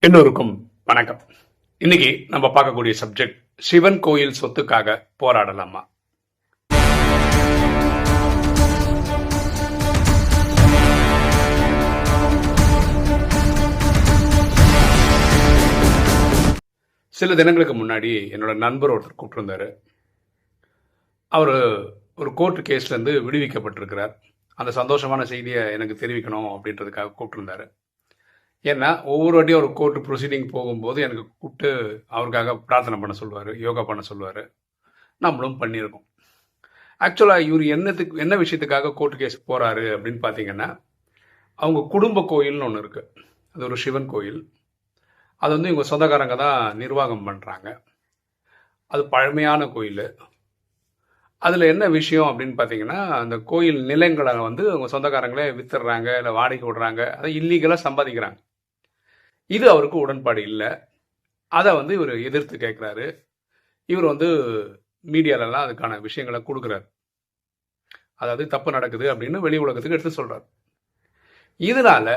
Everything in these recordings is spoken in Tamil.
எல்லோருக்கும் வணக்கம். இன்னைக்கு நம்ம பார்க்கக்கூடிய சப்ஜெக்ட் சிவன் கோயில் சொத்துக்காக போராடலாமா? சில தினங்களுக்கு முன்னாடி என்னோட நண்பர் ஒருத்தர் கூப்பிட்டுருந்தாரு. அவர் ஒரு கோர்ட்டு கேஸ்லேருந்து விடுவிக்கப்பட்டிருக்கிறார். அந்த சந்தோஷமான செய்தியை எனக்கு தெரிவிக்கணும் அப்படின்றதுக்காக கூப்பிட்டுருந்தாரு. ஏன்னா ஒவ்வொரு வாட்டியும் ஒரு கோர்ட்டு ப்ரொசீடிங் போகும்போது எனக்கு கூப்பிட்டு அவருக்காக பிரார்த்தனை பண்ண சொல்லுவார் யோகா பண்ண சொல்லுவார். நம்மளும் பண்ணியிருக்கோம். ஆக்சுவலாக இவர் என்னத்துக்கு என்ன விஷயத்துக்காக கோர்ட்டு கேஸ் போகிறாரு அப்படின்னு பார்த்தீங்கன்னா அவங்க குடும்ப கோயில்னு ஒன்று இருக்குது அது ஒரு சிவன் கோயில். அது வந்து இவங்க சொந்தக்காரங்க தான் நிர்வாகம் பண்ணுறாங்க அது பழமையான கோயில். அதில் என்ன விஷயம் அப்படின்னு பார்த்தீங்கன்னா அந்த கோயில் நிலங்களை வந்து அவங்க சொந்தக்காரங்களே வித்துடுறாங்க இல்லை வாடகை விடுறாங்க அதை இல்லீகலாக சம்பாதிக்கிறாங்க. இது அவருக்கு உடன்பாடு இல்லை. அதை வந்து இவர் எதிர்த்து கேட்குறாரு இவர் வந்து மீடியாலலாம் அதுக்கான விஷயங்களை கொடுக்குறாரு. அதாவது தப்பு நடக்குது அப்படின்னு வெளி உலகத்துக்கு எடுத்து சொல்கிறார் இதனால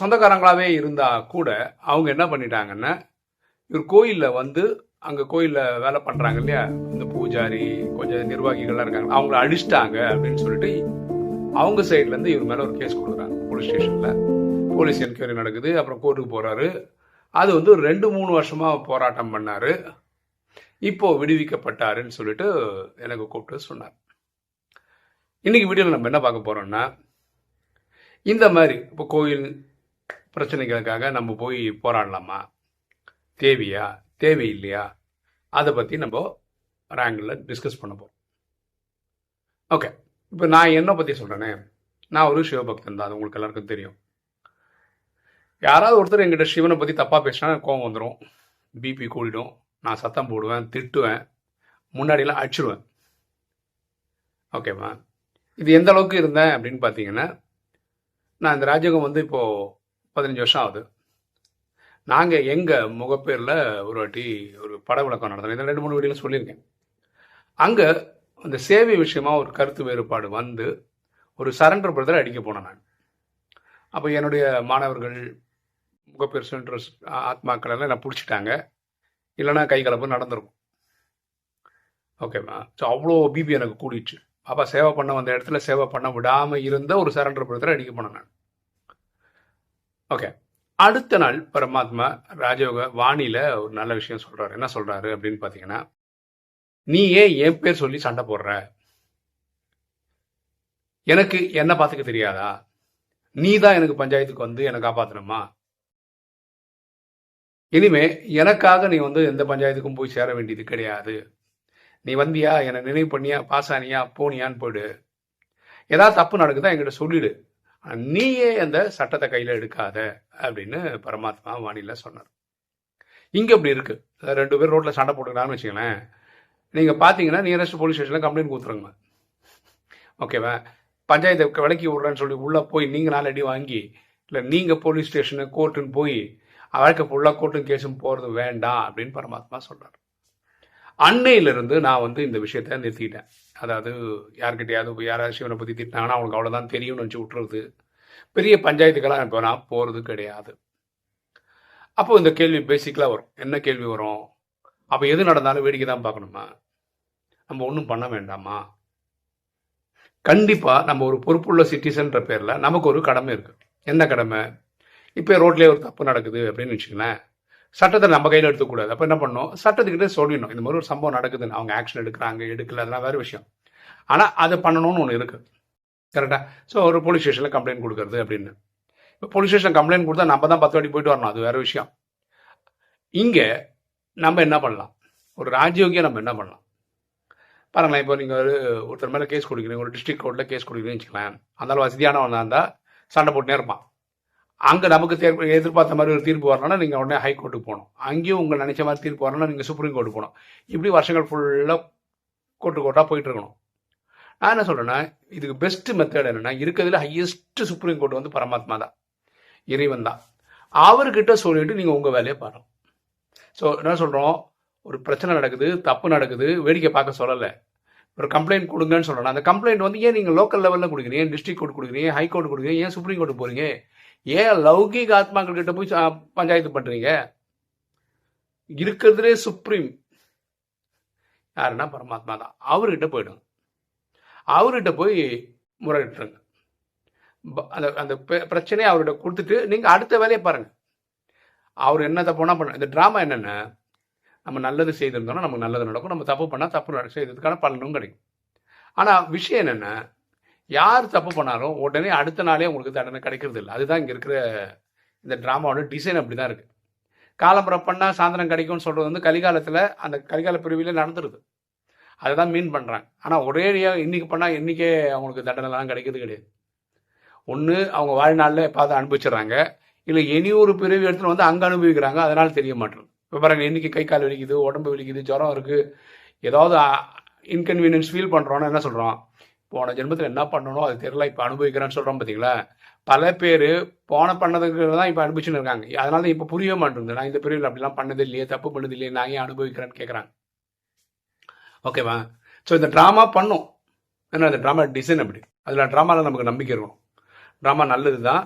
சொந்தக்காரங்களாகவே இருந்தால் கூட அவங்க என்ன பண்ணிட்டாங்கன்னா இவர் கோயிலில் வந்து அங்கே கோயிலில் வேலை பண்ணுறாங்க இல்லையா? இந்த பூஜாரி கொஞ்சம் நிர்வாகிகள்லாம் இருக்காங்க. அவங்கள அழிச்சிட்டாங்க அப்படின்னு சொல்லிட்டு அவங்க சைட்லேருந்து இவர் மேலே ஒரு கேஸ் கொடுக்குறாங்க போலீஸ் ஸ்டேஷனில் போலீஸ் என்கொயரி நடக்குது அப்புறம் கோர்ட்டுக்கு போகிறாரு அது வந்து ரெண்டு மூணு வருஷமாக போராட்டம் பண்ணார். இப்போ விடுவிக்கப்பட்டாருன்னு சொல்லிட்டு எனக்கு கூப்பிட்டு சொன்னார். இன்னைக்கு வீடியோவில் நம்ம என்ன பார்க்க போகிறோம்னா இந்த மாதிரி இப்போ கோயில் பிரச்சனைகளுக்காக நம்ம போய் போராடலாமா? தேவையா? தேவையில்லையா? அதை பற்றி நம்ம ரேங்கில் டிஸ்கஸ் பண்ண போகிறோம் ஓகே இப்போ நான் என்னை பற்றி சொல்கிறேனே நான் ஒரு சிவபக்தன் தான் அது உங்களுக்கு எல்லாருக்கும் தெரியும். யாராவது ஒருத்தர் எங்கிட்ட சிவனை பற்றி தப்பாக பேசினா கோவம் வந்துடும் பிபி கூடிடும். நான் சத்தம் போடுவேன் திட்டுவேன் முன்னாடியெல்லாம் அடிச்சிடுவேன் ஓகேவா இது எந்த அளவுக்கு இருந்தேன் அப்படின்னு பார்த்தீங்கன்னா நான் இந்த ராஜ்யகம் வந்து இப்போது பதினஞ்சு வருஷம் ஆகுது. நாங்கள் எங்கள் முகப்பேரில் ஒரு வாட்டி ஒரு பட விளக்கம் நடந்தோம் இதில் ரெண்டு மூணு வீடியோவில் சொல்லியிருக்கேன். அங்கே அந்த சேவை விஷயமா ஒரு கருத்து வேறுபாடு வந்து ஒரு சரண்டர் பிரதர் அடிக்க போனேன் நான். அப்போ என்னுடைய மாணவர்கள் முகப்பேர் சென்டர்ஸ் ஆத்மாக்கள் எல்லாம் என்ன பிடிச்சிட்டாங்க. இல்லைன்னா கை கலப்பு நடந்திருக்கும். ஓகேம்மா ஸோ அவ்வளோ பிபி எனக்கு கூடிடுச்சு. அப்போ சேவை பண்ண வந்த இடத்துல சேவை பண்ண விடாமல் இருந்த ஒரு சரண்டர் பிரதர் அடிக்க போனேன் நான். ஓகே அடுத்த நாள் பரமாத்மா ராஜயோக வாணியில் ஒரு நல்ல விஷயம் சொல்கிறாரு என்ன சொல்கிறாரு அப்படின்னு பார்த்தீங்கன்னா நீ ஏன் என் பேர் சொல்லி சண்டை போடுற? எனக்கு என்ன பார்த்துக்க தெரியாதா? நீ தான் எனக்கு பஞ்சாயத்துக்கு வந்து என்னை காப்பாற்றணுமா இனிமே எனக்காக நீ வந்து எந்த பஞ்சாயத்துக்கும் போய் சேர வேண்டியது கிடையாது. நீ வந்தியா என்னை நினைவு பண்ணியா பாஸ் ஆனியா போனியான்னு போயிடு. ஏதாவது தப்பு நடக்குதா என்கிட்ட சொல்லிடு. நீயே அந்த சட்டத்தை கையில் எடுக்காத அப்படின்னு பரமாத்மா வாணியில் சொன்னார். இங்கே அப்படி இருக்கு. ரெண்டு பேர் ரோட்டில் சண்டை போட்டுக்கிறான்னு வச்சுக்கலேன் நீங்கள் பார்த்தீங்கன்னா நியரஸ்ட் போலீஸ் ஸ்டேஷனில் கம்ப்ளைண்ட் கொடுத்துருங்க. ஓகேவா? பஞ்சாயத்தை விலக்கி விட்றேன்னு சொல்லி உள்ளே போய் நீங்கள் நாலு அடி வாங்கி இல்லை நீங்கள் போலீஸ் ஸ்டேஷனு கோர்ட்டுன்னு போய் வாழ்க்கை ஃபுல்லாக கோர்ட்டும் கேஸும் போகிறது வேண்டாம் அப்படின்னு பரமாத்மா சொல்கிறார் அன்னையிலிருந்து நான் வந்து இந்த விஷயத்த நிறுத்திட்டேன். அதாவது யாருக்கிட்டையாவது யாராவது சிவனை பற்றி திட்டினாங்கன்னா அவங்களுக்கு அவ்வளோதான் தெரியும்னு வச்சு விட்டுறது. பெரிய பஞ்சாயத்துக்கெல்லாம் இப்போ நான் போகிறது கிடையாது. அப்போ இந்த கேள்வி பேசிக்கலாக வரும். என்ன கேள்வி வரும்? அப்போ எது நடந்தாலும் வேடிக்கை தான் பார்க்கணுமா? நம்ம ஒன்றும் பண்ண வேண்டாமா? கண்டிப்பாக நம்ம ஒரு பொறுப்புள்ள சிட்டிசன்ற பேரில் நமக்கு ஒரு கடமை இருக்குது என்ன கடமை? இப்போ ரோட்லேயே ஒரு தப்பு நடக்குது அப்படின்னு வச்சுக்கோங்களேன். சட்டத்தை நம்ம கையில் எடுத்துக்கூடாது. அப்போ என்ன பண்ணணும்? சட்டத்துக்கிட்டே சொல்லிடணும். இந்த மாதிரி ஒரு சம்பவம் நடக்குதுன்னு. அவங்க ஆக்ஷன் எடுக்கிறாங்க எடுக்கல அதெல்லாம் வேறு விஷயம். ஆனால் அதை பண்ணணும்னு ஒன்று இருக்குது கரெக்டாக ஸோ ஒரு போலீஸ் ஸ்டேஷனில் கம்ப்ளைண்ட் கொடுக்குறது அப்படின்னு. இப்போ போலீஸ் ஸ்டேஷன் கம்ப்ளைண்ட் கொடுத்தா நம்ம தான் பத்து வாட்டி போயிட்டு வரணும். அது வேறு விஷயம். இங்கே நம்ம என்ன பண்ணலாம்? ஒரு ராஜயோகியாக நம்ம என்ன பண்ணலாம்? பாருங்களேன் இப்போ நீங்கள் ஒரு ஒருத்தர் மேலே கேஸ் கொடுக்குறீங்க. ஒரு டிஸ்ட்ரிக்ட் கோர்ட்டில் கேஸ் கொடுக்குறீங்கன்னு வச்சுக்கலாம் அந்த வசதியானவனாக இருந்தால் சண்டை போட்டுனே இருப்பான். அங்கே நமக்கு தேர்வு எதிர்பார்த்த மாதிரி ஒரு தீர்ப்பு வரணும்னா நீங்கள் உடனே ஹை கோர்ட்டுக்கு போகணும். அங்கேயும் உங்கள் நினச்ச மாதிரி தீர்ப்பு வரணும்னா நீங்கள் சுப்ரீம் கோர்ட்டு போகணும். இப்படி வருஷங்கள் ஃபுல்லாக கோர்ட்டு கோர்ட்டாக போயிட்டு இருக்கணும். நான் என்ன சொல்கிறேன்னா இதுக்கு பெஸ்ட் மெத்தட் என்னென்னா இருக்கிறதுல ஹையஸ்ட் சுப்ரீம் கோர்ட் வந்து பரமாத்மா தான். இறைவன் தான். அவர்கிட்ட சொல்லிட்டு நீங்கள் உங்கள் வேலையை பாருங்க. ஸோ என்ன சொல்கிறோம் ஒரு பிரச்சனை நடக்குது தப்பு நடக்குது வேடிக்கை பார்க்க சொல்லலை. ஒரு கம்ப்ளைண்ட் கொடுங்கன்னு சொல்லணும் அந்த கம்ப்ளைண்ட் வந்து ஏன் நீங்கள் லோக்கல் லெவலில் கொடுக்குறீங்க? டிஸ்ட்ரிக் கோர்ட் கொடுக்குறீங்க? ஹை கோர்ட் கொடுக்குறீங்க? ஏன் சுப்ரீம் கோர்ட் போகிறீங்க ஏன் லௌகிக ஆத்மாக்கள் கிட்ட போய் பஞ்சாயத்து பண்றீங்க? இருக்கிறதுலே சுப்ரீம். யாருன்னா பரமாத்மா தான். அவர்கிட்ட போயிடும் அவர்கிட்ட போய் முறையிட்டுருங்க. ப- அந்த அந்த பிரச்சனையை அவர்கிட்ட கொடுத்துட்டு நீங்கள் அடுத்த வேலையை பாருங்க. அவர் என்ன தப்புனா பண்ண இந்த ட்ராமா என்னென்ன? நம்ம நல்லது செய்திருந்தோம்னா நமக்கு நல்லது நடக்கும். நம்ம தப்பு பண்ணால் தப்பு செய்ததுக்கான பலனும் கிடைக்கும். ஆனால் விஷயம் என்னென்ன? யார் தப்பு பண்ணாலும் உடனே அடுத்த நாளே உங்களுக்கு தண்டனை கிடைக்கிறது இல்லை அதுதான் இங்கே இருக்கிற இந்த ட்ராமாவோட டிசைன் அப்படி தான் இருக்குது காலம்புறம் பண்ணால் சாயந்தரம் கிடைக்கும்னு சொல்கிறது வந்து கலிகாலத்தில் அந்த கலிகால பிரிவிலே நடந்துருது. அதை தான் மீன் பண்ணுறாங்க ஆனால் ஒரேடியாக இன்றைக்கி பண்ணால் இன்றைக்கே அவங்களுக்கு தண்டனைலாம் கிடைக்கிறது கிடையாது. ஒன்று அவங்க வாழ்நாளில் பார்த்து அனுபவிச்சிடுறாங்க. இல்லை இனி ஒரு பிரிவு இடத்துல வந்து அங்கே அனுபவிக்கிறாங்க. அதனால் தெரிய மாட்டேங்குது. இப்போ இன்றைக்கி கை கால் வலிக்குது உடம்பு வலிக்குது ஜுரம் இருக்குது ஏதாவது இன்கன்வீனியன்ஸ் ஃபீல் பண்ணுறோன்னு என்ன சொல்கிறோம் போன ஜென்மத்தில் என்ன பண்ணணும் அது தெரியல இப்போ அனுபவிக்கிறேன்னு சொல்கிறோம் பார்த்தீங்களா பல பேர் போன பண்ணதுக்கு தான் இப்போ அனுபவிச்சுன்னு இருக்காங்க. அதனால தான் இப்போ புரிய மாட்டேங்குது. நான் இந்த பிரிவில் அப்படிலாம் பண்ணது இல்லையே தப்பு பண்ணது இல்லையே நான் ஏன் அனுபவிக்கிறேன்னு கேட்குறாங்க ஓகேவா ஸோ இந்த ட்ராமா பண்ணும். ஏன்னா இந்த ட்ராமா டிசைன் அப்படி. அதில் ட்ராமாவில் நமக்கு நம்பிக்கை இருக்கணும். ட்ராமா நல்லது தான்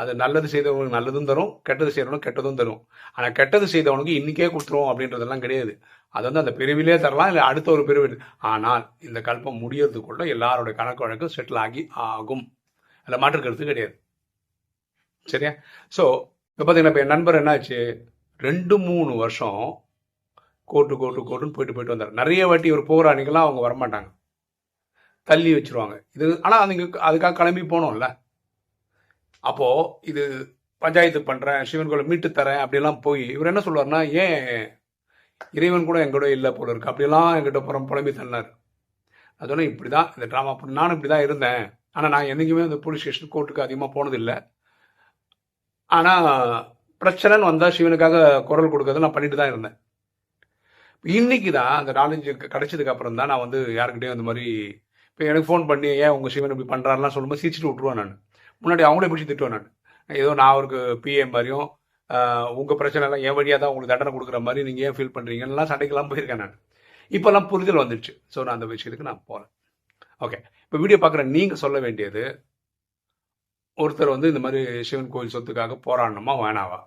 அது நல்லது செய்தவனுக்கு நல்லதும் தரும் கெட்டது செய்கிறவனுக்கு கெட்டதும் தரும். ஆனால் கெட்டது செய்தவனுக்கு இன்றைக்கே கொடுத்துருவோம் அப்படின்றதெல்லாம் கிடையாது. அது வந்து அந்த பிரிவிலே தரலாம் இல்லை அடுத்த ஒரு பிரிவு ஆனால் இந்த கல்பம் முடியறதுக்குள்ள எல்லாரோட கணக்கு வழக்கும் செட்டில் ஆகி ஆகும். அதில் மாற்று கருத்து கிடையாது. சரியா? ஸோ இப்போ பார்த்தீங்கன்னா இப்போ என் நண்பர் என்னாச்சு? ரெண்டு மூணு வருஷம் கோர்ட்டு கோட்டு கோட்டுன்னு போயிட்டு போயிட்டு வந்தார். நிறைய வாட்டி ஒரு போராணிகள்லாம் அவங்க வரமாட்டாங்க. தள்ளி வச்சிருவாங்க. இது ஆனால் அதுங்க அதுக்காக கிளம்பி போனோம்ல. அப்போ இது பஞ்சாயத்து பண்றேன் சிவன் கோயிலை மீட்டு தரேன் அப்படிலாம் போய் இவர் என்ன சொல்லுவார்னா ஏன் இறைவன் கூட எங்கூட இல்லை போல இருக்கு? அப்படிலாம் எங்கிட்ட புறம் புலம்பி தள்ளினார். அது சொன்னேன் இப்படி தான் இந்த ட்ராமா நானும் இப்படி தான் இருந்தேன். ஆனால் நான் என்றைக்குமே அந்த போலீஸ் ஸ்டேஷன் கோர்ட்டுக்கு அதிகமாக போனதில்லை. ஆனால் பிரச்சனைன்னு வந்தால் சிவனுக்காக குரல் கொடுக்கறது நான் பண்ணிட்டு தான் இருந்தேன். இன்னைக்கு தான் அந்த நாலஞ்சு கிடைச்சதுக்கு அப்புறம் தான் நான் வந்து யாருக்கிட்டையும் அந்த மாதிரி இப்போ எனக்கு ஃபோன் பண்ணி ஏன் உங்கள் சிவன் இப்படி பண்ணுறாருலாம் சொல்லும்போது சிரிச்சுட்டு விட்ருவேன் நான். முன்னாடி அவங்களே பிடிச்சி திட்டுவேன் நான். ஏதோ நான் அவருக்கு பிஏ மாதிரியும் உங்கள் பிரச்சனை எல்லாம் என் வழியாக தான் உங்களுக்கு தண்டனை கொடுக்குற மாதிரி நீங்கள் ஏன் ஃபீல் பண்ணுறீங்கலாம் சண்டைக்கெல்லாம் போயிருக்கேன் நான். இப்போல்லாம் புரிதல் வந்துடுச்சு ஸோ நான் அந்த விஷயத்துக்கு நான் போகிறேன் ஓகே இப்போ வீடியோ பார்க்குற நீங்கள் சொல்ல வேண்டியது ஒருத்தர் வந்து இந்த மாதிரி சிவன் கோயில் சொத்துக்காக போராடணுமா வேணாவா?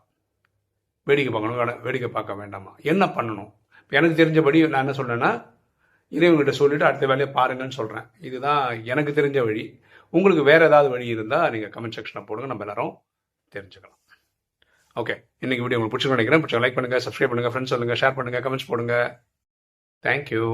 வேடிக்கை பார்க்கணும் வேணா- வேடிக்கை பார்க்க வேண்டாமா? என்ன பண்ணணும்? இப்போ எனக்கு தெரிஞ்சபடி நான் என்ன சொல்கிறேன்னா இறைவன்கிட்ட சொல்லிவிட்டு அடுத்த வேலையை பாருங்கன்னு சொல்கிறேன் இதுதான் எனக்கு தெரிஞ்ச வழி. உங்களுக்கு வேறு ஏதாவது வழி இருந்தால் நீங்கள் கமெண்ட் செக்ஷனில் போடுங்க. நம்ம எல்லாரும் தெரிஞ்சுக்கலாம். ஓகே இன்னைக்கு வீடியோ உங்களுக்கு பிடிச்சிருக்கோம் நினைக்கிறேன். பிடிச்ச லைக் பண்ணுங்கள் சப்ஸ்கிரைப் பண்ணுங்கள் ஃப்ரெண்ட்ஸ் சொல்லுங்கள் ஷேர் பண்ணுங்கள் கமெண்ட்ஸ் போடுங்க. தேங்க்யூ